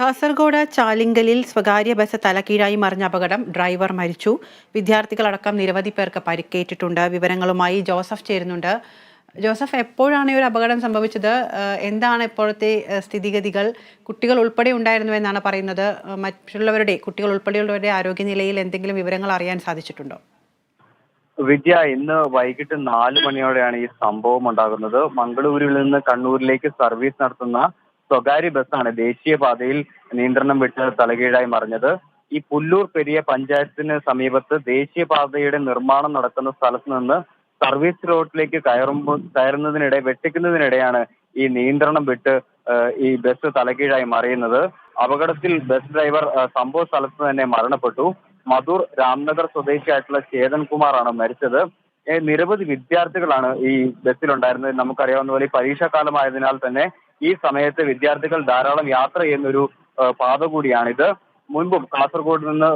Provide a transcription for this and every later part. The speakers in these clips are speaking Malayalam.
കാസർഗോഡ് ചാലിങ്കലിൽ സ്വകാര്യ ബസ് തലകീഴായി മറിഞ്ഞ അപകടം ഡ്രൈവർ മരിച്ചു. വിദ്യാർത്ഥികളടക്കം നിരവധി പേർക്ക് പരിക്കേറ്റിട്ടുണ്ട്. വിവരങ്ങളുമായി ജോസഫ് ചേരുന്നുണ്ട്. ജോസഫ് എപ്പോഴാണ് ഈ ഒരു അപകടം സംഭവിച്ചത്? എന്താണ് ഇപ്പോഴത്തെ സ്ഥിതിഗതികൾ? കുട്ടികൾ ഉൾപ്പെടെ ഉണ്ടായിരുന്നു എന്നാണ് പറയുന്നത്. മറ്റുള്ളവരുടെ കുട്ടികൾ ഉൾപ്പെടെയുള്ളവരുടെ ആരോഗ്യനിലയിൽ എന്തെങ്കിലും വിവരങ്ങൾ അറിയാൻ സാധിച്ചിട്ടുണ്ടോ? വിദ്യ ഇന്ന് വൈകിട്ട് നാല് മണിയോടെയാണ് ഈ സംഭവം ഉണ്ടാകുന്നത്. മംഗളൂരുവിൽ നിന്ന് കണ്ണൂരിലേക്ക് സർവീസ് നടത്തുന്ന സ്വകാര്യ ബസ്സാണ്. ദേശീയപാതയിൽ നിയന്ത്രണം വിട്ട് തലകീഴായി മറിഞ്ഞത്. ഈ പുല്ലൂർ പെരിയ പഞ്ചായത്തിന് സമീപത്ത് ദേശീയപാതയുടെ നിർമ്മാണം നടക്കുന്ന സ്ഥലത്ത് നിന്ന് സർവീസ് റോഡിലേക്ക് കയറുമ്പോൾ കയറുന്നതിനിടെ വെട്ടിക്കുന്നതിനിടെയാണ് ഈ നിയന്ത്രണം വിട്ട് ഈ ബസ് തലകീഴായി മറിയുന്നത്. അപകടത്തിൽ ബസ് ഡ്രൈവർ സംഭവ സ്ഥലത്ത് തന്നെ മരണപ്പെട്ടു. മധൂർ രാംനഗർ സ്വദേശിയായിട്ടുള്ള ചേതൻ കുമാറാണ് മരിച്ചത്. നിരവധി വിദ്യാർത്ഥികളാണ് ഈ ബസ്സിലുണ്ടായിരുന്നത്. നമുക്കറിയാവുന്ന പോലെ പരീക്ഷാ പരീക്ഷാകാലമായതിനാൽ തന്നെ ഈ സമയത്ത് വിദ്യാർത്ഥികൾ ധാരാളം യാത്ര ചെയ്യുന്നൊരു പാത കൂടിയാണിത്. മുൻപും കാസർഗോഡ് നിന്ന്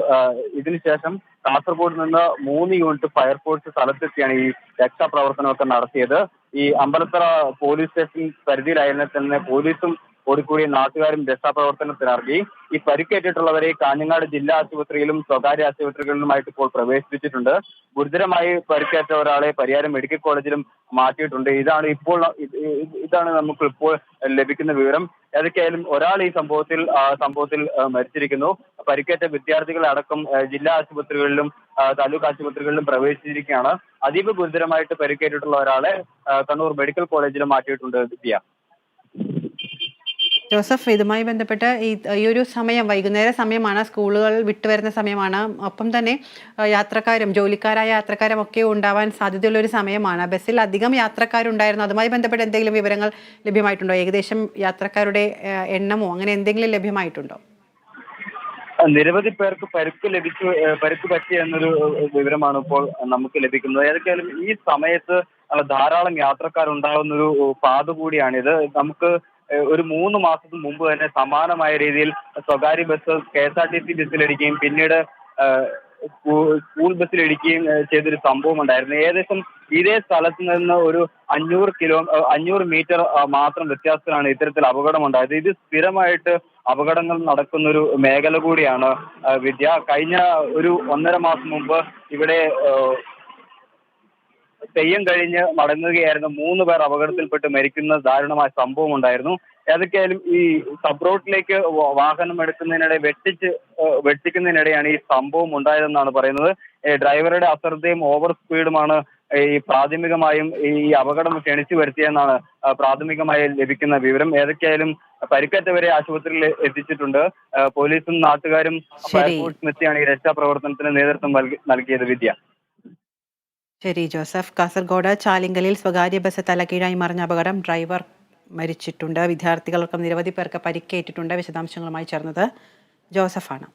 ഇതിനുശേഷം കാസർഗോഡ് നിന്ന് മൂന്ന് യൂണിറ്റ് ഫയർഫോഴ്സ് സ്ഥലത്തെത്തിയാണ് ഈ രക്ഷാപ്രവർത്തനമൊക്കെ നടത്തിയത്. ഈ അമ്പലത്തറ പോലീസ് സ്റ്റേഷൻ പരിധിയിലായതിനാൽ തന്നെ പോലീസും ഓടിക്കൂടി നാട്ടുകാരും രക്ഷാപ്രവർത്തനത്തിനിറങ്ങി. ഈ പരിക്കേറ്റിട്ടുള്ളവരെ കാഞ്ഞങ്ങാട് ജില്ലാ ആശുപത്രിയിലും സ്വകാര്യ ആശുപത്രികളിലുമായിട്ട് ഇപ്പോൾ പ്രവേശിപ്പിച്ചിട്ടുണ്ട്. ഗുരുതരമായി പരിക്കേറ്റ ഒരാളെ പരിയാരം മെഡിക്കൽ കോളേജിലും മാറ്റിയിട്ടുണ്ട്. ഇതാണ് ഇപ്പോൾ ഇത് ഇത് ഇതാണ് നമുക്ക് ഇപ്പോൾ ലഭിക്കുന്ന വിവരം. ഏതൊക്കെയായാലും ഒരാൾ ഈ സംഭവത്തിൽ സംഭവത്തിൽ മരിച്ചിരിക്കുന്നു. പരിക്കേറ്റ വിദ്യാർത്ഥികളെ അടക്കം ജില്ലാ ആശുപത്രികളിലും താലൂക്ക് ആശുപത്രികളിലും പ്രവേശിച്ചിരിക്കുകയാണ്. അതീവ ഗുരുതരമായിട്ട് പരിക്കേറ്റിട്ടുള്ള ഒരാളെ കണ്ണൂർ മെഡിക്കൽ കോളേജിലും മാറ്റിയിട്ടുണ്ട് വിദ്യ. ജോസഫ് ഇതുമായി ബന്ധപ്പെട്ട് ഈ ഈ ഒരു സമയം വൈകുന്നേര സമയമാണ് സ്കൂളുകൾ വിട്ടുവരുന്ന സമയമാണ്. ഒപ്പം തന്നെ യാത്രക്കാരും ജോലിക്കാരായ യാത്രക്കാരും ഒക്കെ ഉണ്ടാവാൻ സാധ്യതയുള്ള ഒരു സമയമാണ്. ബസ്സിൽ അധികം യാത്രക്കാരുണ്ടായിരുന്നു. അതുമായി ബന്ധപ്പെട്ട് എന്തെങ്കിലും വിവരങ്ങൾ ലഭ്യമായിട്ടുണ്ടോ? ഏകദേശം യാത്രക്കാരുടെ എണ്ണമോ അങ്ങനെ എന്തെങ്കിലും ലഭ്യമായിട്ടുണ്ടോ? നിരവധി പേർക്ക് പരുക്ക് ലഭിച്ചു പരുക്ക് പറ്റി എന്നൊരു വിവരമാണ് ഇപ്പോൾ നമുക്ക് ലഭിക്കുന്നത്. ഏതൊക്കെയാലും ഈ സമയത്ത് ധാരാളം യാത്രക്കാരുണ്ടാകുന്ന ഒരു പാത കൂടിയാണിത്. നമുക്ക് ഒരു മൂന്ന് മാസത്തിന് മുമ്പ് തന്നെ സമാനമായ രീതിയിൽ സ്വകാര്യ bus K S R T C ബസ്സിലിടിക്കുകയും പിന്നീട് സ്കൂൾ ബസ്സിലിടിക്കുകയും ചെയ്തൊരു സംഭവം ഉണ്ടായിരുന്നു. ഏകദേശം ഇതേ സ്ഥലത്ത് നിന്ന് ഒരു അഞ്ഞൂറ് കിലോ അഞ്ഞൂറ് മീറ്റർ മാത്രം വ്യത്യാസത്തിലാണ് ഇത്തരത്തിൽ അപകടം ഉണ്ടായത് ഇത് സ്ഥിരമായിട്ട് അപകടങ്ങൾ നടക്കുന്ന ഒരു മേഖല കൂടിയാണ്. വിദ്യ കഴിഞ്ഞ ഒരു ഒന്നര മാസം മുമ്പ് ഇവിടെ തെയ്യം കഴിഞ്ഞ് മടങ്ങുകയായിരുന്ന മൂന്ന് പേർ അപകടത്തിൽപ്പെട്ട് മരിക്കുന്ന ദാരുണമായ സംഭവം ഉണ്ടായിരുന്നു. ഏതൊക്കെയായാലും ഈ സബ് റോഡിലേക്ക് വാഹനം എടുക്കുന്നതിനിടെ വെട്ടിച്ച് വെട്ടിക്കുന്നതിനിടെയാണ് ഈ സംഭവം ഉണ്ടായതെന്നാണ് പറയുന്നത്. ഡ്രൈവറുടെ അശ്രദ്ധയും ഓവർ സ്പീഡുമാണ് ഈ പ്രാഥമികമായും ഈ അപകടം ക്ഷണിച്ചു വരുത്തിയെന്നാണ് പ്രാഥമികമായി ലഭിക്കുന്ന വിവരം. ഏതൊക്കെയായാലും പരിക്കേറ്റവരെ ആശുപത്രിയിൽ എത്തിച്ചിട്ടുണ്ട്. പോലീസും നാട്ടുകാരും. ഫയർഫോഴ്സും എത്തിയാണ് ഈ രക്ഷാപ്രവർത്തനത്തിന് നേതൃത്വം നൽകിയത് വിദ്യ. ശരി ജോസഫ്. കാസർഗോഡ് ചാലിങ്കലിൽ സ്വകാര്യ ബസ് തലകീഴായി മറിഞ്ഞ അപകടം ഡ്രൈവർ മരിച്ചിട്ടുണ്ട്. വിദ്യാർത്ഥികൾക്കും നിരവധി പേർക്ക് പരിക്കേറ്റിട്ടുണ്ട്. വിശദാംശങ്ങളുമായി ചേർന്നത് ജോസഫാണ്.